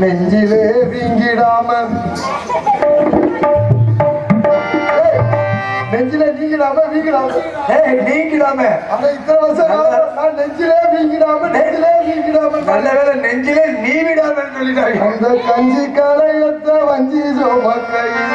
நெஞ்சிலே வீங்கிடாம ஏய், நெஞ்சிலே நீங்கிடாம வீங்கிடாம ஏய் நீங்கிடாம ஆனா இத்தனை வருஷம் நான் நான் நெஞ்சிலே வீங்கிடாம நெஞ்சிலே வீங்கிடாம நல்ல வேளை நெஞ்சிலே நீ விடாமன்னு சொல்லிட்டாங்க. அந்த கஞ்சி கலையத்த வஞ்சி சோமக்கையே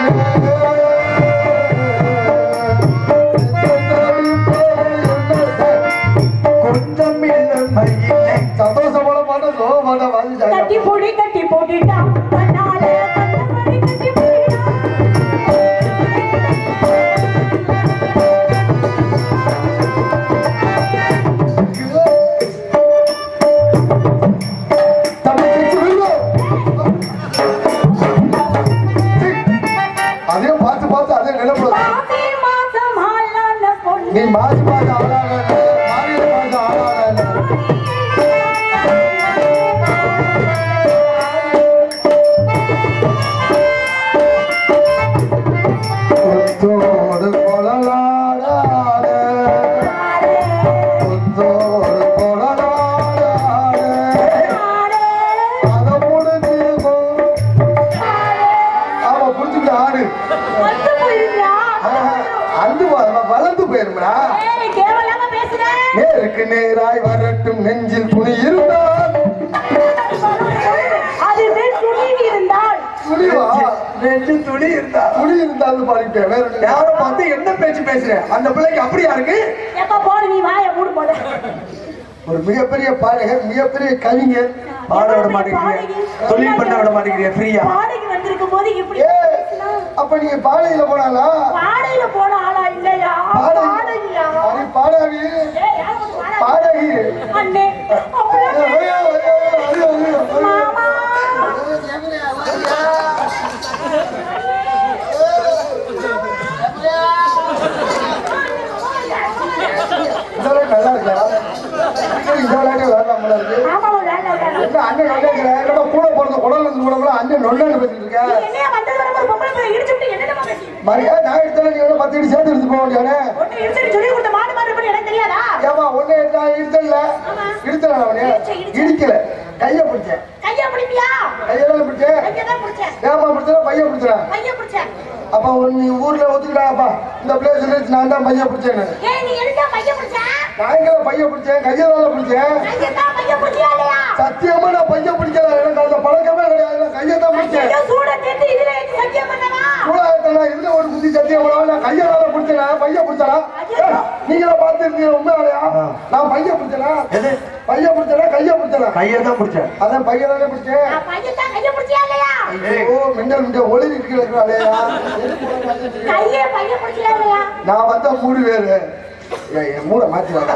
நெஞ்சு துணி இருந்தா. துணி இருந்தாலும் பாடிட்டேன் வேற. யாரும் பார்த்து என்ன பேச்சு பேசுறேன் அந்த பிள்ளைக்கு அப்படியா இருக்கு? எப்ப போடு நீ வாய மூடு போட. ஒரு மிகப்பெரிய பாடகர் மிகப்பெரிய கவிஞர். பாட விட மாட்டேங்கிறீங்க. தொழில் பண்ண விட மாட்டேங்கிறீங்க ஃப்ரீயா பாடைக்கு வந்திருக்கும் போது இப்படி ஏ பேசினா, அப்ப நீங்க பாடையில போனாலா பாடையில போன ஆளா இல்லையா? பாடகி பாடகியா அது பாடகி ஏய், யார் வந்து பாடகி? பாடகி அண்ணே அப்புறம் ஐயோ, ஐயோ, ஐயோ, ஐயோ, ஐயோ, ஐயோ. மாமா இந்த விளையாட்டு நல்லா இருக்கா இந்த விளையாட்டு விளையாடலாம் இருக்கு மாமா வேண்டாம் வேண்டாம் என்ன அண்ணன் நொண்டைங்கிற என்னடா கூட பிறந்த குடல் இருந்து கூட போல அண்ணன் நொண்டான்னு பேசிட்டு இருக்க என்னைய வந்தது வரும்போது பொம்பளை பிள்ளை இடிச்சு விட்டு என்னடா பேசி மரியா நான் எடுத்தாலும் நீ எவ்வளவு பத்து அடி சேர்த்து எடுத்து போக வேண்டியானே ஏமா ஒண்ணு நான் இடிச்சல இடிச்சல அவனே. இடிக்கல. கைய பிடிச்சேன் கையா பிடிப்பியா? கையெல்லாம் பிடிச்சேன் கையா தான் பிடிச்சேன் ஏமா பிடிச்சா பைய பிடிச்சேன் பிடிச்சேன் அப்ப நீ ஊர்ல ஒத்துக்கிட்டாப்பா இந்த பிளேஸ் சொல்லிச்சு நான் தான் பைய பிடிச்சேன்னு. ஏய் நீ எதுக்கா கையா பிடிச்ச? நான் எங்க பைய பிடிச்சேன்? கையதால பிடிச்சேன்? சத்தியமா நான் பைய பிடிக்கல எனக்கு அந்த பழக்கமே கிடையாது சேர்த்து இதுல ஒரு குத்தி சத்தியம் பண்ணா நான் கையதால பிடிச்சேன்? பைய பிடிச்சனா? நீங்கள பார்த்துருக்கீங்க உண்மையாலையா நான் பைய பிடிச்சனா? எது? பைய பிடிச்சனா கைய பிடிச்சனா? கையை தான் பிடிச்சேன். அதான் பையன் தான் கையா பிடிச்சியா இல்லையா? ஓ மின்னல் மின்னல் ஒளி இருக்கிறாளையா கையே பைய இல்லையா? நான் வந்த மூணு பேரு என் மூட மாத்திராங்க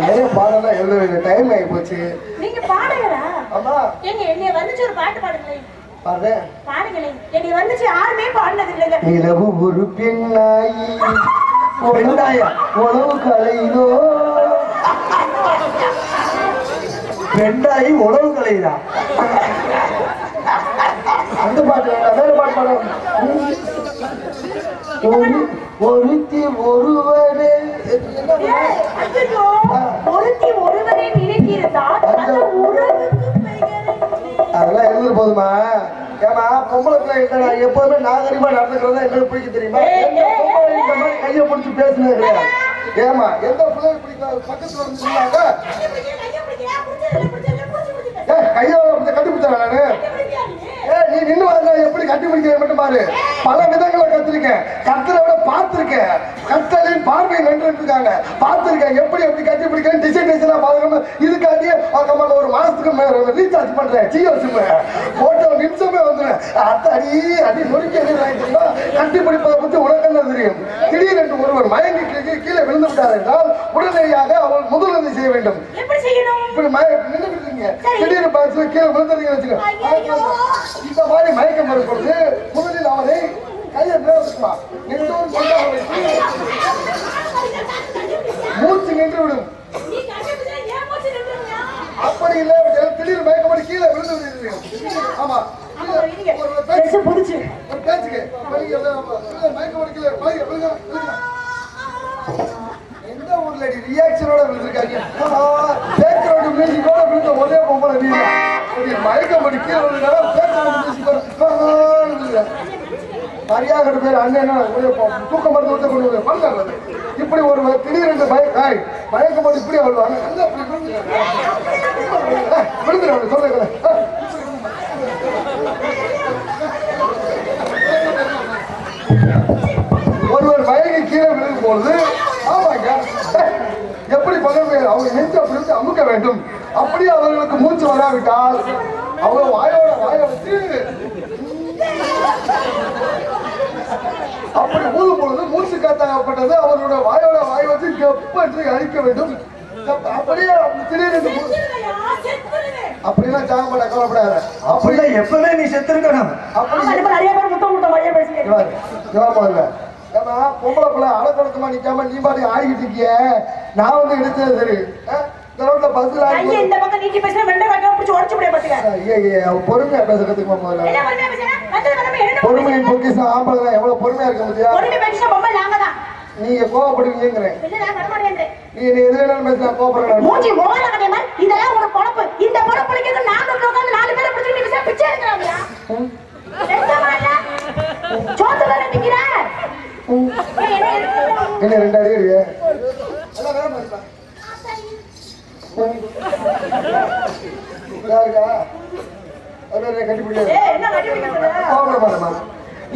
நிறைய பாடலாம் எழுத வேண்டிய டைம் ஆகி போச்சு. நீங்க பாடுகிறா ஆமா. எங்க என்னைய வந்துச்சு ஒரு பாட்டு பாடுங்களேன். பாரு பாடுங்களேன் என்னைய வந்துச்சு யாருமே பாடினது இல்லைங்க நிலவு ஒரு பெண்ணாயி பெண்ணாயா? உணவு கலையிலோ பெண்ணாயி உழவு கலையுதா அந்த பாட்டு வேற பாட்டு பாடு ஒரு ஒருத்தி ஒருவரே என்ன ஒருத்தி நினைத்திருந்தால் என்ன? அதெல்லாம் எழுதுற போதுமா? ஏமா பொம்பளை பிள்ளை இல்ல எப்பவுமே நாகரிகமா நடந்துக்கிறதா என்ன பிடிக்க தெரியுமா? இந்த மாதிரி கையை பிடிச்சி பேசுனது கிடையாது. ஏமா எந்த பிள்ளை பிடிக்காது பக்கத்துல வந்து சொன்னாங்க. கையை பிடிக்க, கையை பிடிக்க, பிடிச்சதில்லை, பிடிச்சதில்லை, பிடிச்சு பிடிச்சு ஏ கையை அப்படி கட்டி பிடிச்சா நானு? ஏ நீ நின்னு வர எப்படி கட்டி பிடிக்கிறேன் மட்டும் பாரு. பல விதங்களை கத்து வச்சிருக்கேன் கத்தரை விட பார்த்திருக்கேன். கத்தரின் பார்வை நின்று இருக்காங்க பார்த்திருக்கேன். எப்படி எப்படி கட்டி பிடிக்கிறேன்? டிசைன் டிசைனா பாருங்க இதுக்காண்டி பக்கமாக ஒரு மாசத்துக்கு ரீசார்ஜ் பண்றேன். ஜியோ சிம் போட்டோ நிமிஷமே வந்துடுறேன் அத்தாடி அடி நொறுக்கி தெரியுமா கட்டி பிடிப்பதை பத்தி உனக்கு என்ன தெரியும்? திடீரென்று ஒருவர் மயங்கி கீழே- விழுந்து விட்டார் என்றால் உடனடியாக அவள் முதலுதவி செய்ய வேண்டும். எப்படி செய்யணும்? இப்படி மய நின்னுட்டு இருக்கீங்க. திடீர்னு பார்த்து கீழே விழுந்துறீங்க வச்சுக்கோ. இந்த மாதிரி மயக்கம் வரும் பொழுது முதலில் அவனை கையை மேல வச்சுமா நெட்டோடு கொண்டு அவனை மூச்சு நின்று விடும் நீ கண்டுபிடிச்சா ஏன் மூச்சு நின்றுடுவியா? அப்படி இல்லை திடீர்னு மயக்கம் பண்ணி கீழே விழுந்து விடுறீங்க ஆமா ஆமா, இருங்க. ஒரு பேச்சு பேச்சு புடிச்சு. ஒரு பேச்சுக்கு மயக்கம் இல்லை, மயக்கம் பண்ணி கீழே மயக்கம் விழுங்க விழுங்க எந்த ஊர்ல ரியாக்ஷனோட விழுந்திருக்காங்க பேக்ரவுண்ட் மியூசிக்கோட விழுந்த ஒரே பொம்பளை நீ மயக்கம் பண்ணி கீழே விழுந்தா பேக்ரவுண்ட் மியூசிக்கோட மரியாதை பேர் அண்ணன் தூக்க மருந்து விட்டு கொண்டு வந்து இப்படி ஒரு திடீரென்று பய காய் மயக்கம் போட்டு இப்படி வருவாங்க நல்லா இப்படி வேண்டும். அப்படி அவர்களுக்கு மூச்சு வராவிட்டால் அவங்க வாயோட வாய வச்சு அப்படி ஊதும் பொழுது மூச்சு காத்தாகப்பட்டது அவரோட வாயோட வாய் வச்சு கப்பு என்று அழிக்க வேண்டும். அப்படியே திடீரென்று. அப்படிலாம் மாட்டா கவலைப்படாத. அப்படி அப்படிலாம் எப்பவே நீ செத்துருக்கணும். அப்படி நிறைய பேர் முத்தம் முத்தம் மாதிரியே. ஏம்மா, பொம்பளை பிள்ளை அடக்கொடுக்கமா நிக்காம நீ பாட்டு ஆடிக்கிட்டு இருக்கிய? நான் வந்து எடுத்தது சரி. ஆ? இந்த பக்கம் நீட்டி பேசினா வெண்டை வாய்க்காம பிடிச்சு உடைச்சு விட பாத்துக்க. ஐயா பொறுமையா பேச கத்துக்குமா முதல்ல பொறுமையின் ஆம்பளை தான் எவ்வளவு பொறுமையா இருக்க முடியா பொறுமை பேசினா பொம்மை நாங்க தான். நீங்க கோவப்படுவீங்கிறேன். நீ என்ன எது வேணாலும் பேசினா கோவப்படுறேன் மூஞ்சி முகர கட்டையமா, இதெல்லாம் ஒரு பொழப்பு. இந்த பொழப்பு பிடிக்கிறது நாலு உட்கார்ந்து நாலு பேரை பிடிச்சிட்டு பிச்சை? ஏய், என்ன எடுக்கிறீங்க?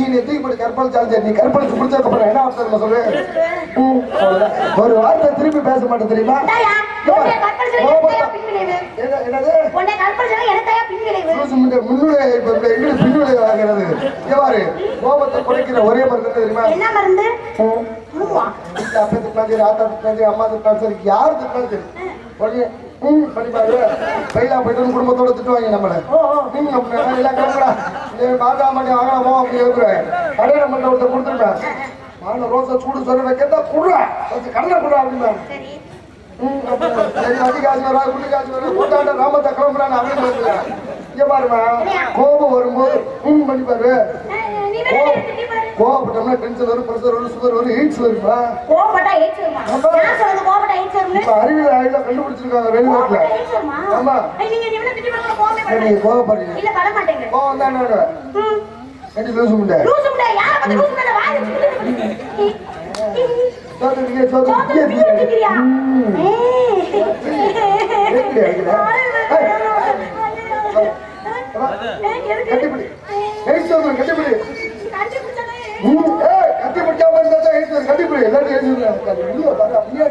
நீ தூக்கி போட்டு கற்பழிச்சாலும் நீ கற்பழிச்சு பிடிச்சதுக்கு அப்புறம் என்ன அர்த்தம் சொல்லு. ஒரு வார்த்தை திருப்பி பேச மாட்டேன் தெரியுமா குறைக்கிற ஒரே மருந்து தெரியுமா என்ன மருந்து அப்பா திட்டினாலும் சரி ஆத்தா திட்டினாலும் சரி. அம்மா திட்டினாலும் சரி யார் திட்டினாலும் குடும்பத்தோட திட்டுவாங்க நம்மள. ஓ, ஓ. ம் அப்படின்னா எல்லாம் கிளம்புடா நீ மாதா மாட்டி வாங்கலாமோ அப்படி இருக்கிறேன் கடையில மட்டும் ஒருத்தர் கொடுத்துருப்பேன் ரோசா சூடு சொல்ல வைக்கிறதா குடுறா. கொஞ்சம் கடலை குடுறா அப்படின்னா சரி. ம், அப்படின்னா, சரி அடி காசு வரா குள்ளி காசு வரா கூட்டாண்ட ராமத்தை கிளம்புறான்னு அப்படின்னு சொல்லுறேன் இங்க பாருமா கோபம் வரும்போது பண்ணி பாரு கோபப்பட்டோம்னா டென்ஷன் வரும் ப்ரெஷர் வரும் சுகர் வரும் ஹீட்ஸ் வருமா கோவப்பட்டா AIDS வருமா? யார் சொல்றது கோவப்பட்டா AIDS வரும்னு? இப்ப அறிவியல் ஆய்வுல கண்டுபிடிச்சிருக்காங்க வெளிநாட்டுல? ஆமா. நீங்க இவனை திட்டி பார்த்தா கோவமே சரி, நீங்க. கோவப்படுறீங்க. இல்ல, பட மாட்டேங்க. கோவம் தான் ம். கட்டி லூசு முண்டை. லூசு முண்டை, யாரை பார்த்து லூசு முண்டை? வாய் வச்சுக்கிட்டு? சோத்து திங்க, சோத்து சோத்து திங்க, திங்க, திங்க. திங்கிறியா? ம். ஏய். எப்படி அடிக்கிற? ஏய், எதுக்கு? கட்டிப்பிடி எழுத்து வந்து கட்டிப்பிடி கண்டுபிடிச்சதே. ம், ஏய், கட்டி பிடிக்காம இருந்தா தான் கட்டிப்பிடி எல்லாரும் அப்படியே?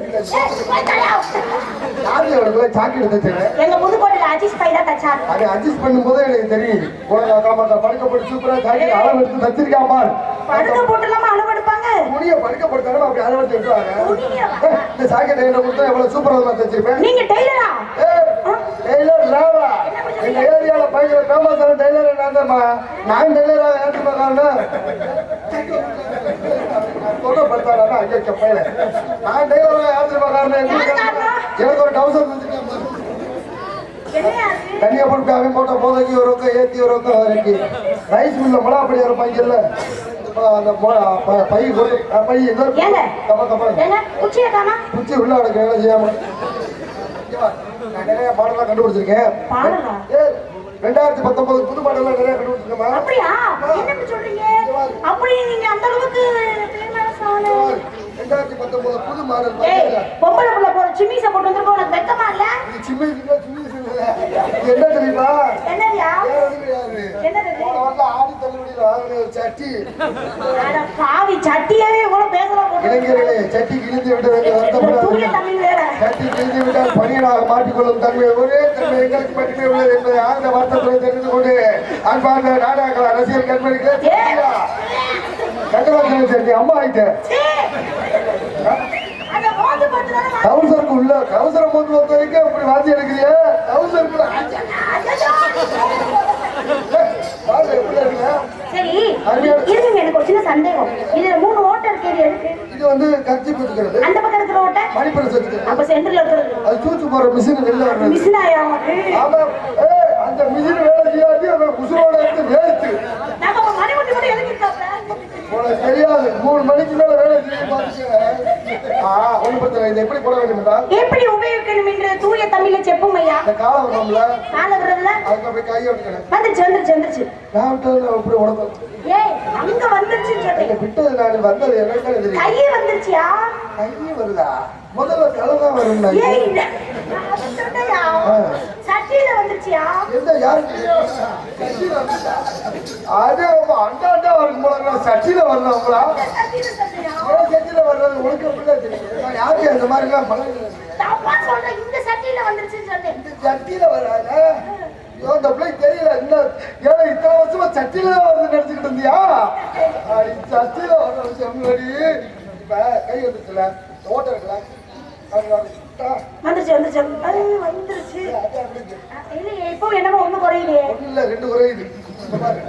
யாரு அவனுக்கு சாக்கெட் தச்சுறேன் எங்க புதுக்கோட்டையில அஜித் பை தான் தச்சாரு அதை அட்ஜஸ்ட் பண்ணும்போது எனக்கு தெரியும் உனக்கு படுக்கப்பட்டு சூப்பரா சாக்கெட் அளவு எடுத்து தச்சிருக்கான் பார் படுக்க போட்டுலாமா துணியை படுக்கப்படுத்தாலும் அப்படி அளவு எடுத்து இந்த சாக்கெட் என்ன கொடுத்தா எவ்வளவு சூப்பரா தச்சிருப்பேன்? நீங்க டெய்லரா? ஏய், டெய்லர் லாவா? எங்க ஏரியால ஆன டெய்லர் என்னமா நான் டெய்லரா ஏற்றுமா காரணம் சொல்லப்படுத்தாரா ஐயோ செப்பையில நான் டெய்லரா யார் காரணம்? எனக்கு ஒரு டவுசர்? தனியா போட்டு அவன் போட்ட போதைக்கு ஒரு பக்கம் ஏத்தி ஒரு பக்கம் இறக்கி. ரைஸ் மில்ல மொளாப்படி வர பையன்ல அந்த மொ- ப- பை பை எங்க குச்சியை காணா குச்சி உள்ள அடக்க வேலை செய்யாம. நான் நிறைய பாடலாம் கண்டுபிடிச்சிருக்கேன். ரெண்டாயிரத்தி பத்தொன்பது புது பாடலாம் நிறைய கண்டுபிடிச்சிருக்கேன் அப்படியா? என்ன இப்படி சொல்றீங்க அப்படி நீங்க அந்த அளவுக்கு famous ஆன- ரெண்டாயிரத்தி பத்தொன்பது புது மாடல் பொம்பளை புள்ள போற சிம்மிஸ போட்டு வந்திருக்கோம். உனக்கு வெக்கமா இல்ல? இது என்ன தெரியுமா? என்னதியா. என்னது ஆடி தள்ளுபடியில வாங்கின ஒரு. சட்டி. அட பாவி சட்டியவே போட்டு இளைஞர்களே சட்டி கிழிந்து தூய வருத்தப்படாதீர்கள். தமிழ் வேற சட்டி கிழிந்து விட்டால் பணியனாக தன்மை ஒரே தன்மை எங்களுக்கு மட்டுமே உள்ளது என்பதை ஆழ்ந்த வருத்தத்துடன் தெரிந்து கொண்டு அன்பார்ந்த நாடக அரசியல் கண்மணிகளே கட்டவாசல் சட்டி அம்மா வா- கவுசருக்கு உள்ள கவுசரம் போட்டு பொறுத்த வரைக்கும் அப்படி வாந்தி எடுக்கிறியா? கவுசருக்கு இது வந்து கட்சி கொடுக்கிறது அந்த பக்கம் இருக்கிற ஓட்டை? மணிப்பூர் சத்துக்கு அப்ப சென்டர்ல இருக்கிறது. அது தூச்சு போற மிஷின் வெளில வர்றது. மிஷினாயா ஆமா. அந்த மிஷின் வேலை செய்யாது அவன் உசுரோட இருந்து வேஸ்ட் நாங்க அப்ப மணிமுட்டி மட்டும் எதுக்கு இருக்காப்ல உனக்கு தெரியாது. மூணு மணிக்கு மேல வேலை செய்ய ஒண்ணு இதை எப்படி போட வேண்டும் எப்படி உபயோகிக்கணும் என்று தூய தமிழ்ல செப்பும் ஐயா. இந்த காலம் வரோம்ல கால விடுறதுல? அதுக்கு போய் கையை விட்டுக்கிறேன் வந்துருச்சு வந்துருச்சு வந்துருச்சு. நான் உடம்பு. ஏய் அங்க வந்துருச்சுன்னு சொன்னேன் விட்டது நான் வந்தது எனக்கு வந்துருச்சியா? கையே வருதா? முதல்ல தலை தான் வரும் ஏய் நான் அதை சொன்னையா சட்டியில வந்துருச்சியா? எந்த வந்துட்டா? அது அண்டா அண்டா வரும் போல சட்டியில சொன்னையா? ஏன் சட்டியில வர்றது? உனக்கு அப்படிதான் தெரியும். யாருக்கு அந்த மாதிரி எல்லாம் பழகிறது இந்த சட்டியில வந்துருச்சுன்னு சொன்னேன். சட்டியில வராத? ஐயோ, இந்த பிள்ளைக்கு தெரியல. இந்த ஏன்னா இத்தனை வருஷமா சட்டியில வந்து நினைச்சுக்கிட்டு இருந்தியா? சட்டியில வர விஷயம் கை வந்துச்சுல அது வந்துட்டா, வந்துருச்சு வந்துருச்சு வந்துருச்சு. இல்லையே இப்போ என்னமோ ஒண்ணு ஒண்ணும் இல்ல ரெண்டு குறையுது வெள்ளாடு?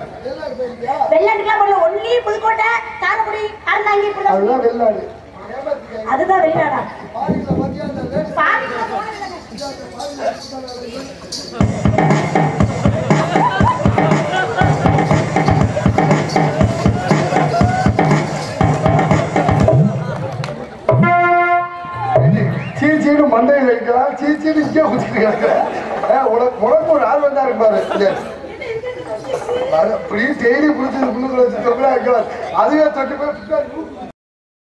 வெள்ளாட்டுக்கெல்லாம் பண்ணல ஒன்லி புதுக்கோட்டை காரக்குடி அறந்தாங்கி புள்ள அதுதான் வெள்ளாடு. அதுதான் ladies பாதிக்குள்ள போனதில்லை. மண்டையில் வைக்கலாம் சீச்சீனு இங்கே குச்சிட்டு கிடக்கிறேன் உனக்கு உனக்கு ஒரு ஆள் வந்தா இருப்பாரு அப்படியே டெய்லி பிடிச்சது முன்னுக்குள்ள வச்சுட்டோம்னா அதுவே தொட்டு போய்